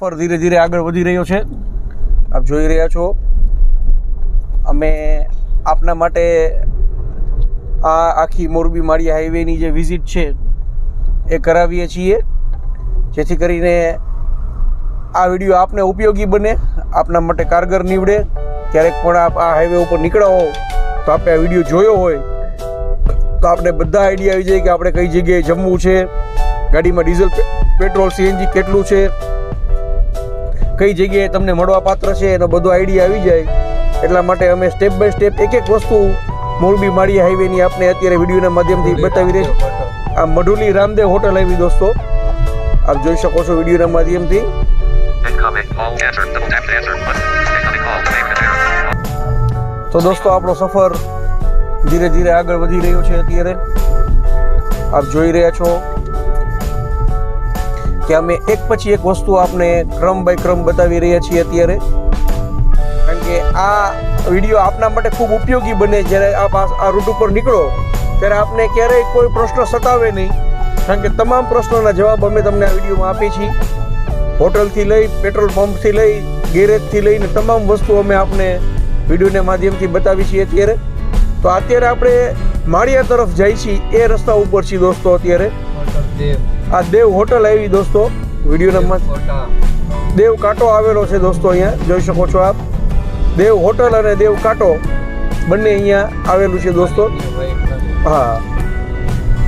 ફર ધીરે ધીરે આગળ વધી રહ્યો છે. આપ જોઈ રહ્યા છો, અમે આપના માટે આ આખી મોરબી માળી હાઈવેની જે વિઝિટ છે, એ કરાવીએ છીએ. જેથી કરીને આ વીડિયો આપને ઉપયોગી બને, આપના માટે કારગર નીવડે. ક્યારેક પણ આપ આ હાઈવે ઉપર નીકળ્યા હો તો આપણે આ વીડિયો જોયો હોય, તો આપણે બધા આઈડિયા આવી જાય કે આપણે કઈ જગ્યાએ જમવું છે, ગાડીમાં ડીઝલ પેટ્રોલ, સીએનજી કેટલું છે કઈ જગ્યાએ તમને મળવા પાત્ર છે એનો બધો આઈડિયા આવી જાય. એટલા માટે અમે સ્ટેપ બાય સ્ટેપ એક એક વસ્તુ મોરબી માળી હાઈવેની આપને અત્યારે વિડીયોના માધ્યમથી બતાવી રહી આ મઢુલી રામદેવ હોટલ આવી દોસ્તો. આપ જોઈ શકો છો વિડીયોના માધ્યમથી. તો દોસ્તો આપણો સફર ધીરે ધીરે આગળ વધી રહ્યો છે અત્યારે. આપ જોઈ રહ્યા છો કે અમે એક પછી એક વસ્તુ આપને ક્રમ બાય ક્રમ બતાવી રહ્યા છીએ અત્યારે. કારણ કે આ વીડિયો આપના માટે ખૂબ ઉપયોગી બને જ્યારે આપ આ રૂટ ઉપર નીકળો, ત્યારે આપને ક્યારેય કોઈ પ્રશ્ન સતાવે નહીં. કારણ કે તમામ પ્રશ્નોના જવાબ અમે તમને આ વિડીયોમાં આપીએ છીએ. હોટલથી લઈ, પેટ્રોલ પંપથી લઈ, ગેરેજથી લઈને તમામ વસ્તુ અમે આપને વિડીયોના માધ્યમથી બતાવી છીએ અત્યારે. તો અત્યારે આપણે માળિયા તરફ જાય છીએ. એ રસ્તા ઉપર છીએ દોસ્તો અત્યારે. આ દેવ હોટલ આવી દોસ્તો વીડિયો નંબર. દેવ કાંટો આવેલો છે દોસ્તો અહીંયા જોઈ શકો છો આપ. દેવ હોટલ અને દેવ કાંટો બંને અહીંયા આવેલું છે દોસ્તો. હા.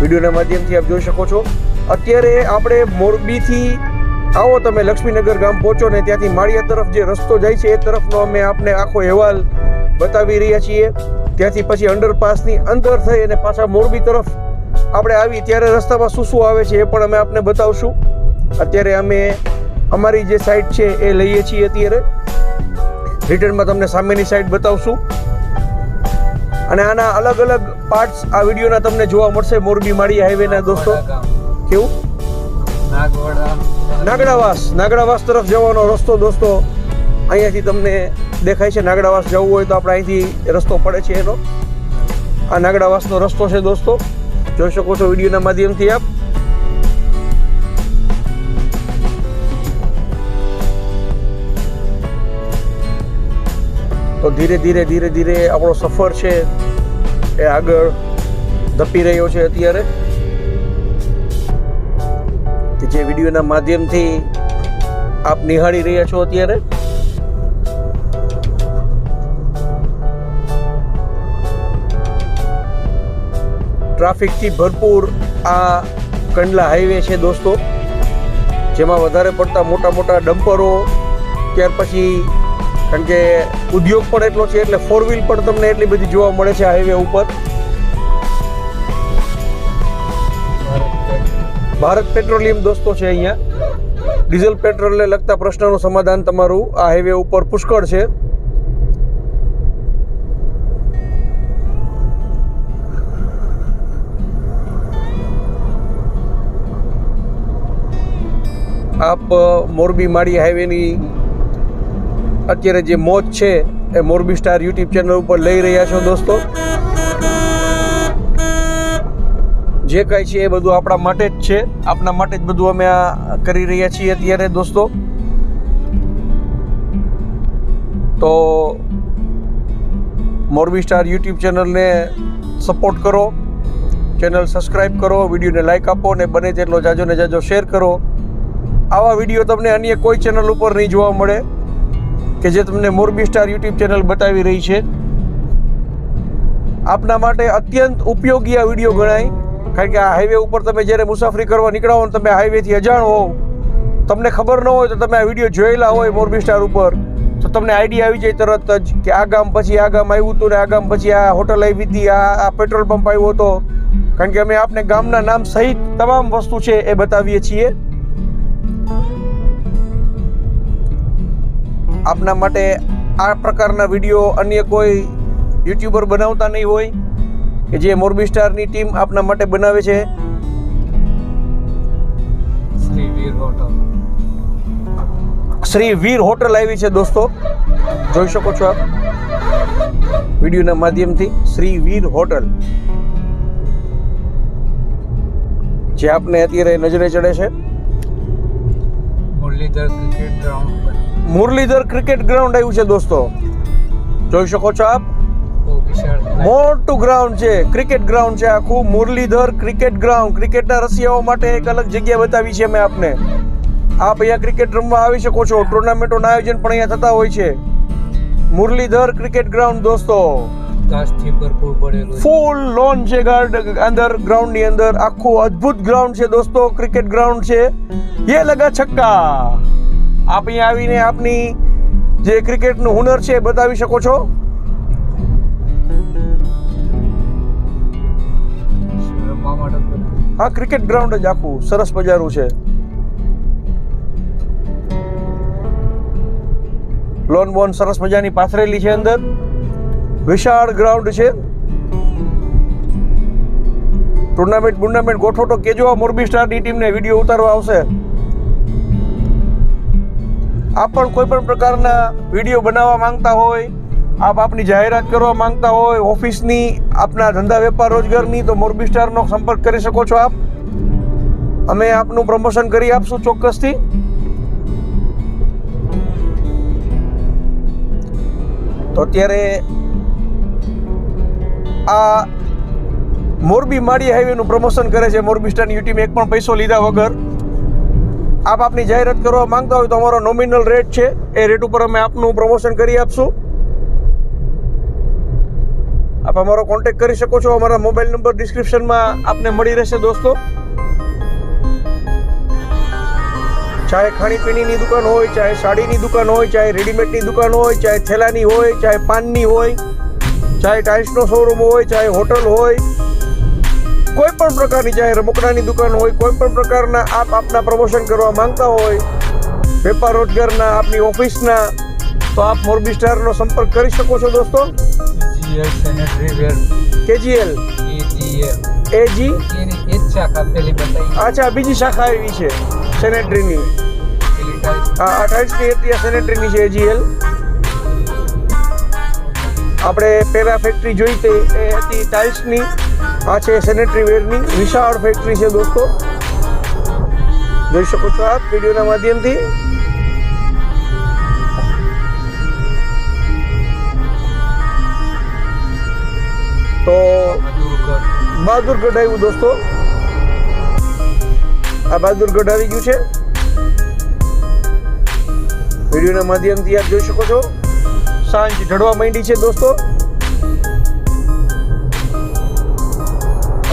વિડીયોના માધ્યમથી આપ જોઈ શકો છો. અત્યારે આપણે મોરબીથી આવો તમે લક્ષ્મીનગર ગામ પહોંચો ને ત્યાંથી માળિયા તરફ જે રસ્તો જાય છે એ તરફનો અમે આપને આખો અહેવાલ બતાવી રહ્યા છીએ. ત્યાંથી પછી અંડરપાસની અંદર થઈ અને પાછા મોરબી તરફ આપણે આવી ત્યારે રસ્તામાં શું શું આવે છે એ પણ અમે આપને બતાવશું. અત્યારે અમે અમારી જે સાઈડ છે એ લઈએ છીએ અત્યારે. રિટર્નમાં તમને સામેની સાઈડ બતાવશું. અને આના અલગ અલગ પાર્ટ્સ આ વિડીયોના તમને જોવા મળશે. મોરબી, માળી હાઈવેના દોસ્તો. કેવું? નાગડાવાસ. નાગડાવાસ તરફ જવાનો રસ્તો દોસ્તો અહીંયાથી તમને દેખાય છે. નાગડાવાસ જવું હોય તો આપણે અહીંથી રસ્તો પડે છે એનો. આ નાગડાવાસનો રસ્તો છે દોસ્તો. જોઈ શકો છો વિડીયોના માધ્યમથી આપ. તો ધીરે ધીરે ધીરે ધીરે આપણો સફર છે એ આગળ ધપી રહ્યો છે અત્યારે. કે જે વિડીયોના માધ્યમથી આપ નિહાળી રહ્યા છો અત્યારે. ટ્રાફિકથી ભરપૂર આ કંડલા હાઈવે છે દોસ્તો. જેમાં વધારે પડતા મોટા મોટા ડમ્પરો, ત્યાર પછી કારણ કે ઉદ્યોગ પણ એટલો છે એટલે ફોર વ્હીલ પણ તમને એટલી બધી જોવા મળે છે હાઈવે ઉપર. ભારત પેટ્રોલિયમ દોસ્તો છે અહીંયા. ડીઝલ પેટ્રોલને લગતા પ્રશ્નનું સમાધાન તમારું આ હાઈવે ઉપર પુષ્કળ છે. આપ મોરબી માળી હાઈવેની અત્યારે જે મોજ છે એ મોરબી સ્ટાર યુટ્યુબ ચેનલ ઉપર લઈ રહ્યા છો દોસ્તો. જે કાંઈ છે એ બધું આપણા માટે જ છે. આપણા માટે જ બધું અમે આ કરી રહ્યા છીએ અત્યારે દોસ્તો. તો મોરબી સ્ટાર યુટ્યુબ ચેનલને સપોર્ટ કરો. ચેનલ સબસ્ક્રાઈબ કરો, વિડીયોને લાઇક આપો ને બને તેટલો જાજો ને જાજો શેર કરો. આવા વીડિયો તમને અન્ય કોઈ ચેનલ ઉપર નહીં જોવા મળે, કે જે તમને મોરબી સ્ટાર યુટ્યુબ ચેનલ બતાવી રહી છે. આપના માટે અત્યંત ઉપયોગી આ વીડિયો ગણાય. કારણ કે આ હાઈવે ઉપર તમે જ્યારે મુસાફરી કરવા નીકળ્યા હો તમે હાઈવેથી અજાણ હોવ, તમને ખબર ન હોય તો તમે આ વીડિયો જોયેલા હોય મોરબી સ્ટાર ઉપર. તો તમને આઈડિયા આવી જાય તરત જ કે આ ગામ પછી આ ગામ આવ્યું હતું ને આ ગામ પછી આ હોટલ આવી હતી, આ આ પેટ્રોલ પંપ આવ્યો હતો. કારણ કે અમે આપને ગામના નામ સહિત તમામ વસ્તુ છે એ બતાવીએ છીએ. આપના માટે આ પ્રકારના વીડિયો અન્ય કોઈ યુટ્યુબર બનાવતા નહીં હોય કે જે મોરબી સ્ટારની ટીમ આપના માટે બનાવે છે. શ્રી વીર હોટલ. શ્રી વીર હોટલ આવી છે દોસ્તો. જોઈ શકો છો આપ. વિડીયોના માધ્યમથી શ્રી વીર હોટલ. જે આપને અત્યારે નજરે ચડે છે. Muralidhar cricket ground Muralidhar cricket ground આવ્યું છે દોસ્તો. જોઈ શકો છો આપ? મોટું ગ્રાઉન્ડ છે ક્રિકેટ ગ્રાઉન્ડ છે આખું. Muralidhar cricket ground. ક્રિકેટના રસિયાઓ માટે એક અલગ જગ્યા બતાવી છે મેં આપને. આપ અહીંયા ક્રિકેટ રમવા આવી શકો છો. ટુર્નામેન્ટોના આયોજન પણ અહીંયા થતા હોય છે. મુરલીધર ક્રિકેટ ગ્રાઉન્ડ દોસ્તો. ઘાસથી ભરપૂર પડેલું ફૂલ લોન છે ગાર્ડ અંદર ગ્રાઉન્ડની અંદર. આખું અદ્ભુત ગ્રાઉન્ડ છે દોસ્તો ક્રિકેટ ગ્રાઉન્ડ છે. યે લગા છક્કા. આપ અહીં આવીને આપની જે ક્રિકેટનું હુનર છે બતાવી શકો છો. હા ક્રિકેટ ગ્રાઉન્ડ જ આખું સરસ મજાનું છે. લોન બોન સરસ મજાની પાથરેલી છે અંદર. વિશાળ ગ્રાઉન્ડ છે. ટુર્નામેન્ટ બુર્નામેન્ટ ગોઠવો તો કેજો મોરબી સ્ટારની ટીમને વીડિયો ઉતારવા આવશે. આપ પણ કોઈ પણ પ્રકારના વીડિયો બનાવવા માંગતા હોય, આપ આપની જાહેરાત કરવા માંગતા હોય, ઓફિસની, આપના ધંધા વેપાર રોજગારની, તો મોરબી સ્ટારનો સંપર્ક કરી શકો છો આપ. અમે આપનું પ્રમોશન કરી આપશું ચોક્કસથી. તો અત્યારે આ મોરબી માળી હાઈવેનું પ્રમોશન કરે છે. મોરબી સ્ટાર યુટીમે એક પણ પૈસો લીધા વગર. આપ આપની જાહેરાત કરવા માંગતા હોય તો અમારો નોમિનલ રેટ છે. એ રેટ ઉપર અમે આપનું પ્રમોશન કરી આપશું. આપ અમારો કોન્ટેક્ટ કરી શકો છો. અમારા મોબાઈલ નંબર ડિસ્ક્રિપ્શનમાં આપને મળી રહેશે, દોસ્તો. ચાહે ખાણીપીણીની દુકાન હોય, ચાહે સાડીની દુકાન હોય, ચાહે રેડીમેડની દુકાન હોય, ચાહે થેલાની હોય, ચાહે પાનની હોય ચાહે ટાઇલ્સનો શોરૂમ હોય ચાહે હોટલ હોય કોઈ પણ પ્રકારની ચાહે રમકડાની દુકાન હોય કોઈ પણ પ્રકારના આપ આપના પ્રમોશન કરવા માંગતા હોય વેપાર રોજગારના આપની ઓફિસના તો આપ મોરબી સ્ટારનો સંપર્ક કરી શકો છો દોસ્તો. કેજીએલ એજી. અચ્છા બીજી શાખા આવી છે સેનેટરીની. આ ટાઇલ્સની હતી આ સેનેટરીની છે એજીએલ. આપણે પહેલા ફેક્ટરી જોઈ તે, એ હતી ટાઇલ્સની આ છે સેનેટરી વેરની વિશાળ ફેક્ટરી છે દોસ્તો. જોઈ શકો છો આપ વિડીયોના માધ્યમથી. તો બહાદુરગઢ આવ્યું દોસ્તો. આ બહાદુરગઢ આવી ગયું છે. વિડીયોના માધ્યમથી આપ જોઈ શકો છો. સાંજ ઢળવા માંડી છે દોસ્તો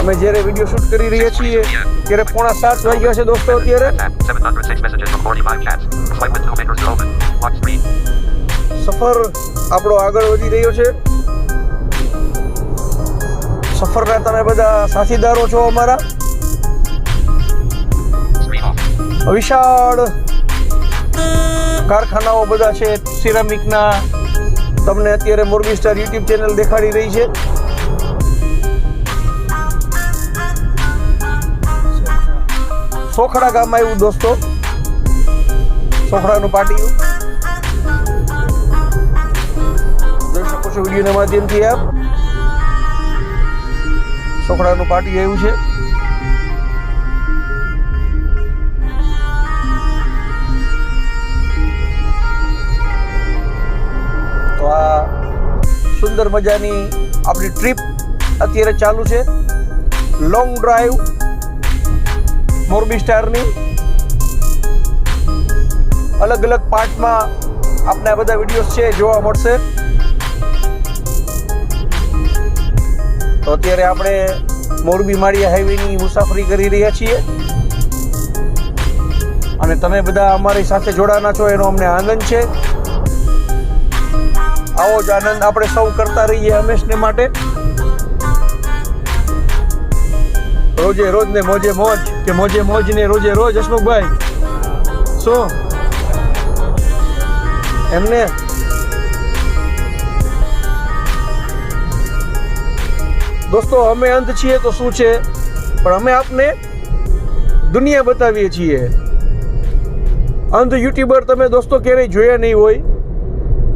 અમે જ્યારે વીડિયો શૂટ કરી રહ્યા છીએ, ત્યારે પોણા સાત વાગ્યા છે દોસ્તો અત્યારે At 706 messages from 45 chats. Swipe with two fingers to open. Lock screen. સફર આપણો આગળ વધી રહ્યો છે સફરના તમે બધા સાથીદારો છો અમારા વિશાળ કારખાનાઓ બધા છે, સિરામિકના તમને અત્યારે મોરબી સ્ટાર યુટ્યુબ ચેનલ દેખાડી રહી છે. સોખડા ગામ આવ્યું દોસ્તો. સોખડાનું પાટિયું. જોઈ શકો છો વિડીયોના માધ્યમથી આપ. સોખડાનું પાટિયું આવ્યું છે. સુંદર મજાની આપણી ટ્રીપ અત્યારે ચાલુ છે. લોંગ ડ્રાઈવ મોરબી સ્ટારની. અલગ અલગ પાર્ટમાં આપને આ બધા વિડીયોઝ છે જોવા મળશે. તો અત્યારે આપણે મોરબી માળિયા હાઈવેની મુસાફરી કરી રહ્યા છીએ. અને તમે બધા અમારી સાથે જોડાના છો, એનો અમને આનંદ છે. આવો જ આનંદ આપણે સૌ કરતા રહીએ હંમેશને માટે. રોજે રોજ ને મોજે મોજ, કે મોજે મોજ ને રોજે રોજ, હસમુખભાઈ? શું? એમને? દોસ્તો, અમે અંત છીએ તો શું છે? પણ અમે આપને દુનિયા બતાવીએ છીએ. અંધ યુટ્યુબર તમે દોસ્તો ક્યારેય જોયા નહીં હોય.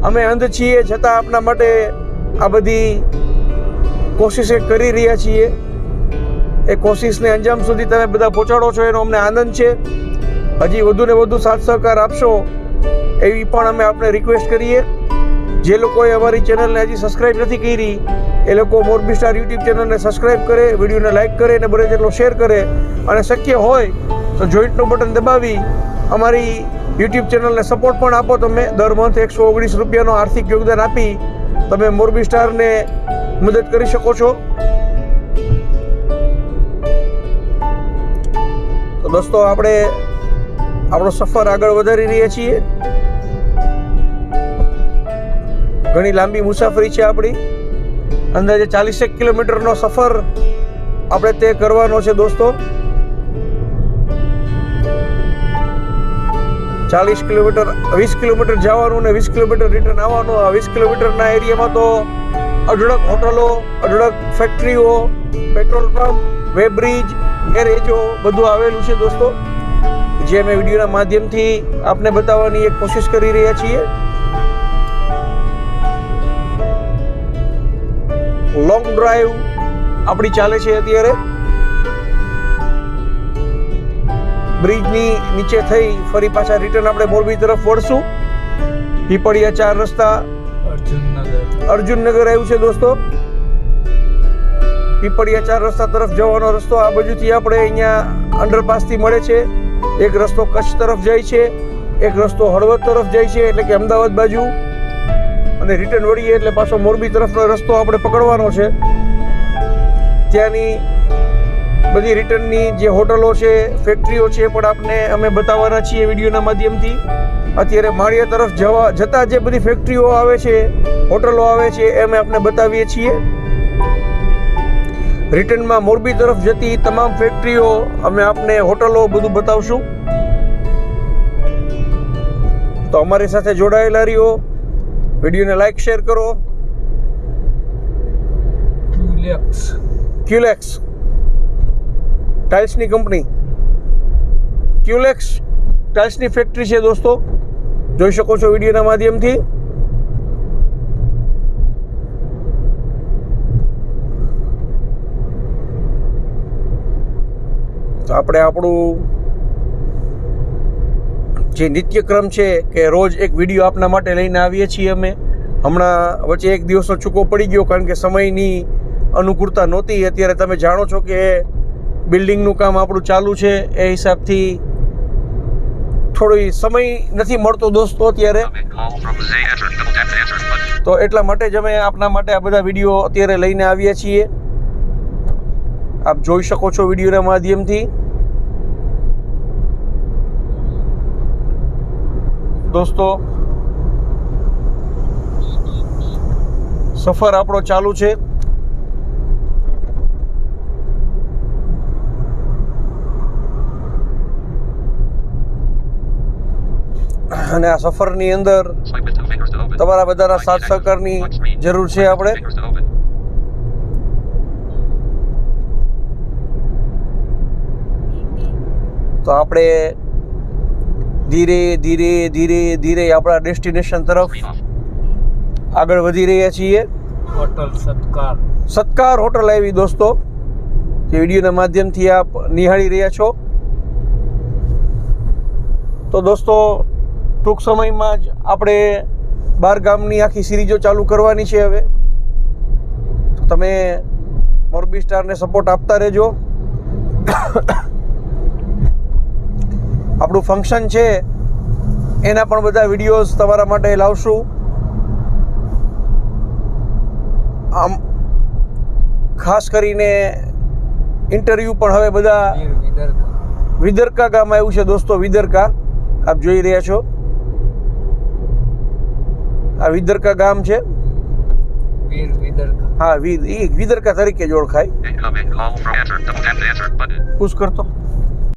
અમે અંધ છીએ છતાં આપના માટે આ બધી કોશિશે કરી રહ્યા છીએ. એ કોશિશને અંજામ સુધી તમે બધા પહોંચાડો છો, એનો અમને આનંદ છે. હજી વધુ ને વધુ સાથ સહકાર આપશો, એવી પણ અમે આપને રિક્વેસ્ટ કરીએ. જે લોકોએ અમારી ચેનલને હજી સબસ્ક્રાઇબ નથી કરી, એ લોકો મોરબી સ્ટાર યુટ્યુબ ચેનલને સબસ્ક્રાઇબ કરે, વિડીયોને લાઇક કરે અને બને જેટલો શેર કરે. અને શક્ય હોય તો જોઈન્ટનું બટન દબાવી, અમારી યુટ્યુબ ચેનલને સપોર્ટ પણ આપો તમે. દર મંથ એકસો ઓગણીસ રૂપિયાનો આર્થિક યોગદાન આપી તમે મોરબી સ્ટારને મદદ કરી શકો છો. તો દોસ્તો, આપણે આપણો સફર આગળ વધારી રહ્યા છીએ. ઘણી લાંબી મુસાફરી છે આપણી. અંદાજે ચાલીસેક કિલોમીટરનો સફર આપણે તે કરવાનો છે દોસ્તો. ચાલીસ કિલોમીટર, વીસ કિલોમીટર જવાનું ને વીસ કિલોમીટર રિટર્ન આવવાનું. આ વીસ કિલોમીટરના એરિયામાં તો અઢળક હોટલો, અઢળક ફેક્ટરીઓ પેટ્રોલ પંપ વેબ્રિજ ગેરેજો બધું આવેલું છે દોસ્તો. જે અમે વિડીયોના માધ્યમથી આપને બતાવવાની એક કોશિશ કરી રહ્યા છીએ. લોંગ ડ્રાઈવ આપણી ચાલે છે અત્યારે. બ્રિજની નીચે થઈ ફરી પાછા રિટર્ન આપણે મોરબી તરફ વળશું. પીપળિયા ચાર રસ્તા અર્જુનનગર. અર્જુનનગર આવ્યું છે દોસ્તો. પીપળિયા ચાર રસ્તા તરફ જવાનો રસ્તો આ બાજુથી આપણે અહીંયા અંડરપાસથી મળે છે. એક રસ્તો કચ્છ તરફ જાય છે એક રસ્તો હળવદ તરફ જાય છે એટલે કે અમદાવાદ બાજુ. અને રિટર્ન વળીએ એટલે પાછો મોરબી તરફનો રસ્તો આપણે પકડવાનો છે. ત્યાંની બધી રિટર્નની જે હોટલો છે ફેક્ટરીઓ છે પણ આપને અમે બતાવવાના છીએ વિડીયોના માધ્યમથી. અત્યારે માળિયા તરફ જવા જતા જે બધી ફેક્ટરીઓ આવે છે હોટલો આવે છે એ અમે આપને બતાવીએ છીએ. રિટર્નમાં મોરબી તરફ જતી તમામ ફેક્ટરીઓ અમે આપને હોટલો બધું બતાવશું. તો અમારી સાથે જોડાયેલા રહ્યો. વિડીયોને લાઈક શેર કરો. ક્યુલેક્સ ક્યુલેક્સ ટાઇલ્સની કંપની ક્યુલેક્સ ટાઇલ્સની ફેક્ટરી છે દોસ્તો. જોઈ શકો છો વિડીયોના માધ્યમથી. આપણે આપણું જે નિત્યક્રમ છે કે રોજ એક વીડિયો આપના માટે લઈને આવીએ છીએ અમે. હમણાં વચ્ચે એક દિવસનો ચૂકો પડી ગયો કારણ કે સમયની અનુકૂળતા નહોતી. અત્યારે તમે જાણો છો કે બિલ્ડિંગનું કામ આપણું ચાલુ છે, એ હિસાબથી થોડી સમય નથી મળતો દોસ્તો અત્યારે. તો એટલા માટે જ અમે આપના માટે આ બધા વીડિયો અત્યારે લઈને આવ્યા છીએ. આપ જોઈ શકો છો વિડીયોના માધ્યમથી. દોસ્તો, સફર આપણો ચાલુ છે. અને આ સફરની અંદર. તમારા બધાના સાથ સહકારની જરૂર છે આપણે. તો આપણે ધીરે ધીરે ધીરે ધીરે આપણા ડેસ્ટિનેશન તરફ આગળ વધી રહ્યા છીએ હોટલ સત્કાર સત્કાર હોટલ આવી દોસ્તો જે વિડીયોના માધ્યમથી આપ નિહાળી રહ્યા છો તો દોસ્તો ટૂંક સમયમાં જ આપણે બાર ગામની આખી સિરીજો ચાલુ કરવાની છે હવે. તો તમે મોરબી સ્ટારને સપોર્ટ આપતા રહેજો. આપણું ફંક્શન છે એના પણ બધા વિડીયોઝ તમારા માટે લાવશું. આમ ખાસ કરીને ઇન્ટરવ્યૂ પણ હવે બધા વિદરકા ગામમાં ગામ આવ્યું છે દોસ્તો વિદરકા આપ જોઈ રહ્યા છો. આ વિદરકા ગામ છે હા વિદરકા તરીકે જ ઓળખાય. પુશ કરતો